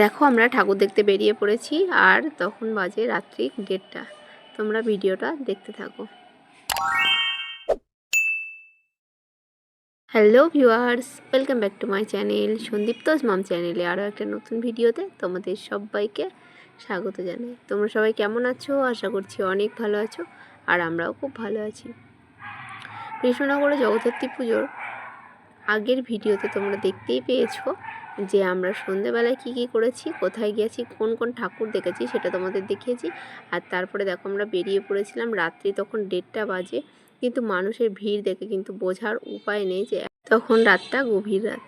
দেখো, আমরা ঠাকুর দেখতে বেরিয়ে পড়েছি আর তখন বাজে রাত্রি দেড়টা। তোমরা ভিডিওটা দেখতে থাকো। Hello viewers welcome back to my channel Sandipta's mom চ্যানেলে আরও একটা নতুন ভিডিওতে তোমাদের সবাইকে স্বাগত জানাই। তোমরা সবাই কেমন আছো? আশা করছি অনেক ভালো আছো আর আমরাও খুব ভালো আছি। কৃষ্ণনগরে জগদ্ধাত্রী পুজোর আগের ভিডিওতে তোমরা দেখতেই পেয়েছ যে আমরা সন্ধেবেলায় কী কী করেছি, কোথায় গিয়েছি, কোন কোন ঠাকুর দেখেছি সেটা তোমাদের দেখিয়েছি। আর তারপরে দেখো আমরা বেরিয়ে পড়েছিলাম রাত্রি তখন দেড়টা বাজে। কিন্তু মানুষের ভিড় দেখে কিন্তু বোঝার উপায় নেই যে তখন রাতটা গভীর রাত।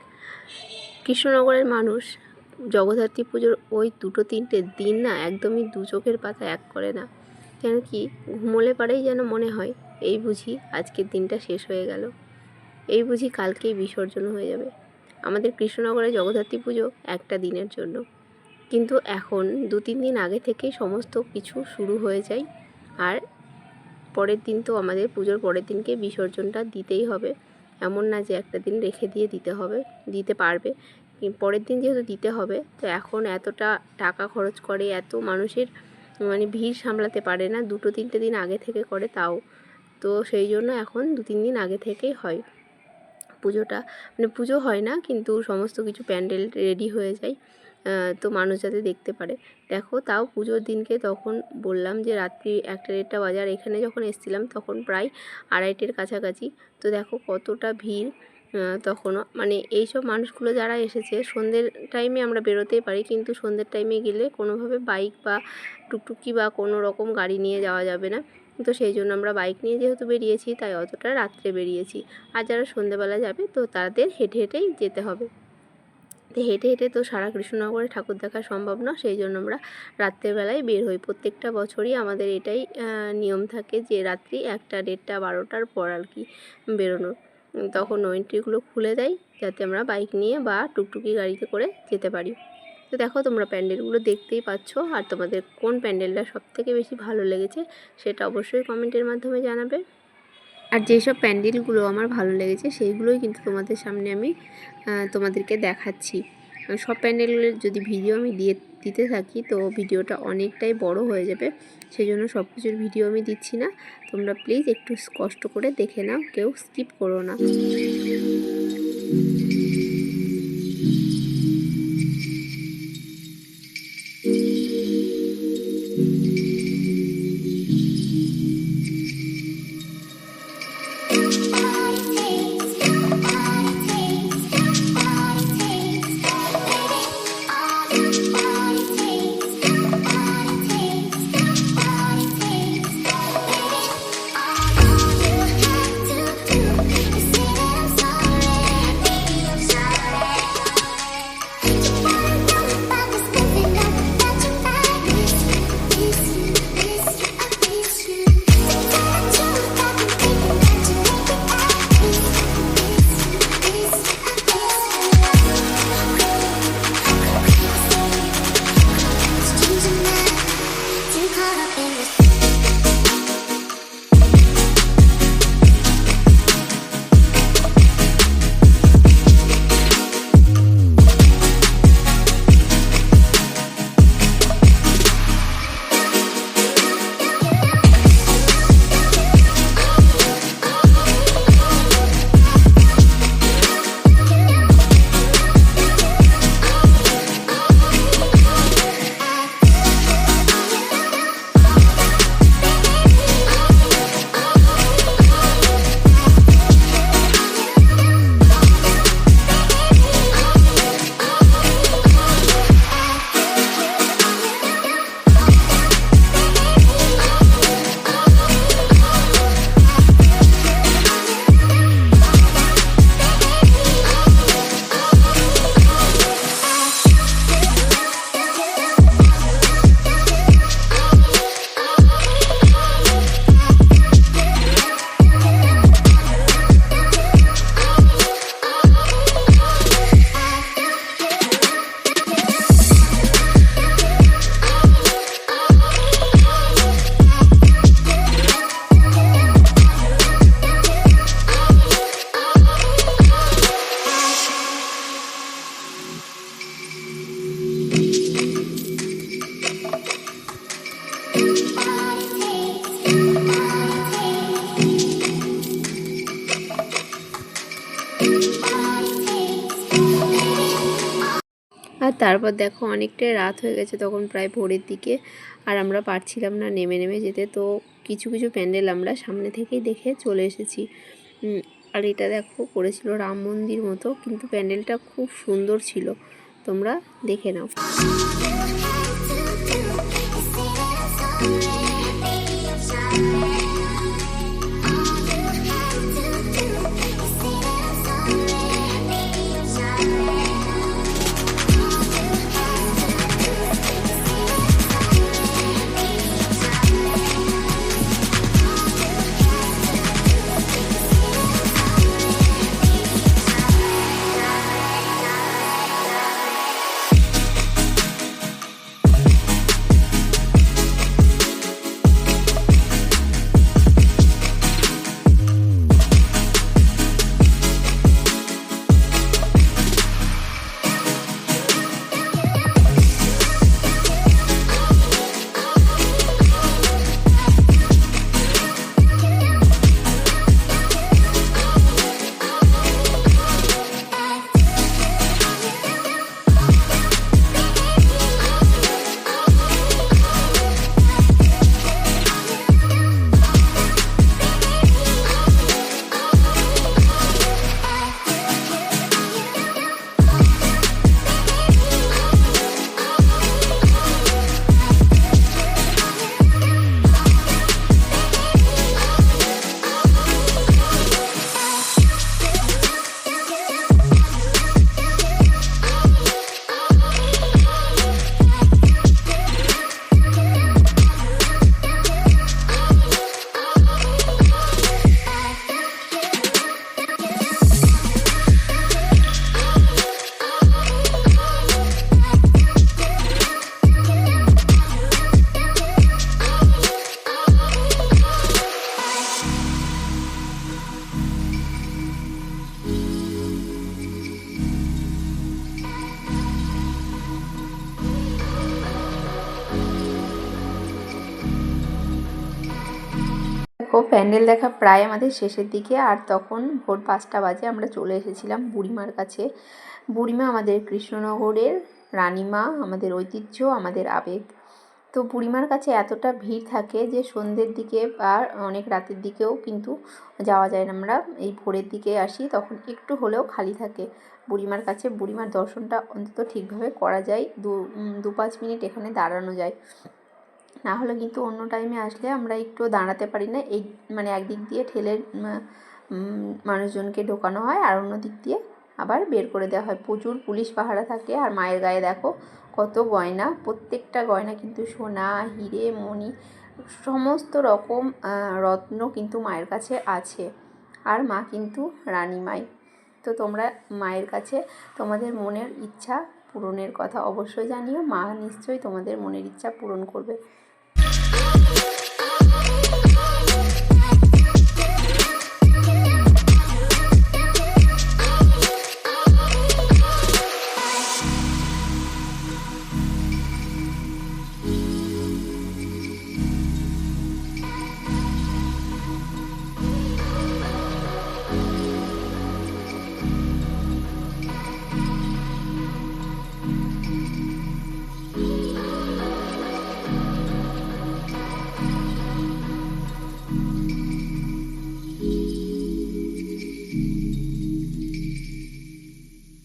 কৃষ্ণনগরের মানুষ জগদ্ধাত্রী পুজোর ওই দুটো তিনটে দিন না একদমই দু চোখের পাতা এক করে না। কেন কি ঘুমোলে পারেই যেন মনে হয়, এই বুঝি আজকের দিনটা শেষ হয়ে গেল। এই বুঝি কালকেই বিসর্জন হয়ে যাবে। আমাদের কৃষ্ণনগরে জগদ্ধাত্রী পুজো একটা দিনের জন্য। কিন্তু এখন দু তিন দিন আগে থেকেই সমস্ত কিছু শুরু হয়ে যায়। আর পরের দিন তো আমাদের পুজোর পরের দিনকে বিসর্জনটা দিতেই হবে। এমন না যে একটা দিন রেখে দিয়ে দিতে হবে, দিতে পারবে। পরের দিন যেহেতু দিতে হবে, তো এখন এতটা টাকা খরচ করে, এত মানুষের মানে ভিড় সামলাতে পারে না, দুটো তিনটে দিন আগে থেকে করে তাও। তো সেই জন্য এখন দু তিন দিন আগে থেকেই হয়। পুজোটা মানে পুজো হয় না, কিন্তু সমস্ত কিছু প্যান্ডেল রেডি হয়ে যায় তো মানুষ যাতে দেখতে পারে। দেখো, তাও পুজোর দিনকে তখন বললাম যে রাত্রি একটা দেড়টা বাজার এখানে যখন এসেছিলাম তখন প্রায় আড়াইটের কাছাকাছি। তো দেখো কতটা ভিড় তখনও মানে এইসব মানুষগুলো যারা এসেছে, সন্ধ্যের টাইমে আমরা বেরোতেই পারি, কিন্তু সন্ধ্যের টাইমে গেলে কোনোভাবে বাইক বা টুকটুকি বা কোনো রকম গাড়ি নিয়ে যাওয়া যাবে না। তো সেই জন্য আমরা বাইক নিয়ে যেহেতু বেরিয়েছি, তাই অতটা রাত্রে বেরিয়েছি। আর যারা সন্ধ্যেবেলা যাবে, তো তাদের হেঁটে হেঁটেই যেতে হবে। তো হেঁটে হেঁটে তো সারা কৃষ্ণনগরে ঠাকুর দেখা সম্ভব না সেই জন্য আমরা রাত্রেবেলায় বের হই। প্রত্যেকটা বছরই আমাদের এটাই নিয়ম থাকে যে রাত্রি একটা, দেড়টা, বারোটার পর আর কি বেরোনোর। তখন এন্ট্রিগুলো খুলে দেয়, যাতে আমরা বাইক নিয়ে বা টুকটুকি গাড়িতে করে যেতে পারি। তো দেখো তোমরা প্যান্ডেলগুলো দেখতেই পাচ্ছ, আর তোমাদের কোন প্যান্ডেলটা সব থেকে বেশি ভালো লেগেছে সেটা অবশ্যই কমেন্টের মাধ্যমে জানাবে। আর যেসব প্যান্ডেলগুলো আমার ভালো লেগেছে সেইগুলোই কিন্তু তোমাদের সামনে আমি তোমাদেরকে দেখাচ্ছি। সব প্যান্ডেলের যদি ভিডিও আমি দিয়ে, দিতে থাকি তো ভিডিওটা অনেকটাই বড় হয়ে যাবে সেই জন্য সব কিছুর ভিডিও আমি দিচ্ছি না। তোমরা প্লিজ একটু কষ্ট করে দেখে নাও, কেউ স্কিপ করো না। আর তারপর দেখো অনেকটাই রাত হয়ে গেছে তখন প্রায় ভোরের দিকে। আর আমরা পারছিলাম না নেমে নেমে যেতে, তো কিছু কিছু প্যান্ডেল আমরা সামনে থেকেই দেখে চলে এসেছি। আর এটা দেখো করেছিল রাম মন্দির মতো, কিন্তু প্যান্ডেলটা খুব সুন্দর ছিল। তোমরা দেখে নাও। প্যান্ডেল দেখা প্রায় আমাদের শেষের দিকে, আর তখন ভোর পাঁচটা বাজে আমরা চলে এসেছিলাম বুড়িমার কাছে। বুড়িমা আমাদের কৃষ্ণনগরের রানীমা, আমাদের ঐতিহ্য, আমাদের আবেগ। তো বুড়িমার কাছে এতটা ভিড় থাকে যে সন্ধ্যের দিকে আর অনেক রাতের দিকেও কিন্তু যাওয়া যায় না। আমরা এই ভোরের দিকে আসি, তখন একটু হলেও খালি থাকে। বুড়িমার কাছে বুড়িমার দর্শনটা অন্তত ঠিকভাবে করা যায়। দু দু পাঁচ মিনিট এখানে দাঁড়ানো যায়। না হলে কিন্তু অন্য টাইমে আসলে আমরা একটু দাঁড়াতে পারি না। এই মানে একদিক দিয়ে ঠেলে মানুষজনকে ঢোকানো হয় আর অন্য দিক দিয়ে আবার বের করে দেওয়া হয়। প্রচুর পুলিশ পাহারা থাকে আর মায়ের গায়ে দেখো কত গয়না। প্রত্যেকটা গয়না কিন্তু সোনা, হিরে, মণি, সমস্ত রকম রত্ন কিন্তু মায়ের কাছে আছে। আর মা কিন্তু রানী মাই তো তোমরা মায়ের কাছে তোমাদের মনের ইচ্ছা পূরণের কথা অবশ্যই জানিও। মা নিশ্চয়ই তোমাদের মনের ইচ্ছা পূরণ করবে।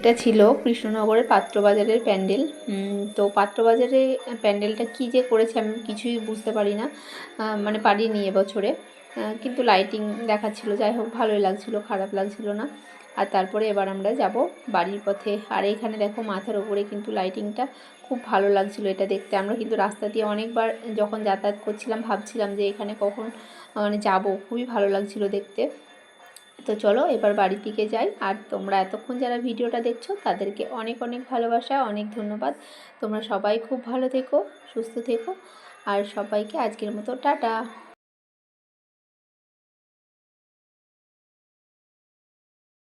এটা ছিল কৃষ্ণনগরের পাত্রবাজারের প্যান্ডেল। তো পাত্রবাজারে প্যান্ডেলটা কী যে করেছে আমি কিছুই বুঝতে পারি না। মানে পারিনি এবছরে। কিন্তু লাইটিং দেখাচ্ছিল, যাই হোক ভালোই লাগছিল, খারাপ লাগছিল না। আর তারপরে এবার আমরা যাব বাড়ির পথে। আর এখানে দেখো মাথার ওপরে কিন্তু লাইটিংটা খুব ভালো লাগছিল এটা দেখতে। আমরা কিন্তু রাস্তা দিয়ে অনেকবার যখন যাতায়াত করছিলাম, ভাবছিলাম যে এখানে কখন মানে যাব। খুবই ভালো লাগছিল দেখতে। তো চলো এবার বাড়ির দিকে যাই। আর তোমরা এতক্ষণ যারা ভিডিওটা দেখছ, তাদেরকে অনেক অনেক ভালোবাসা, অনেক ধন্যবাদ। তোমরা সবাই খুব ভালো থেকো, সুস্থ থেকো। আর সবাইকে আজকের মতো টাটা।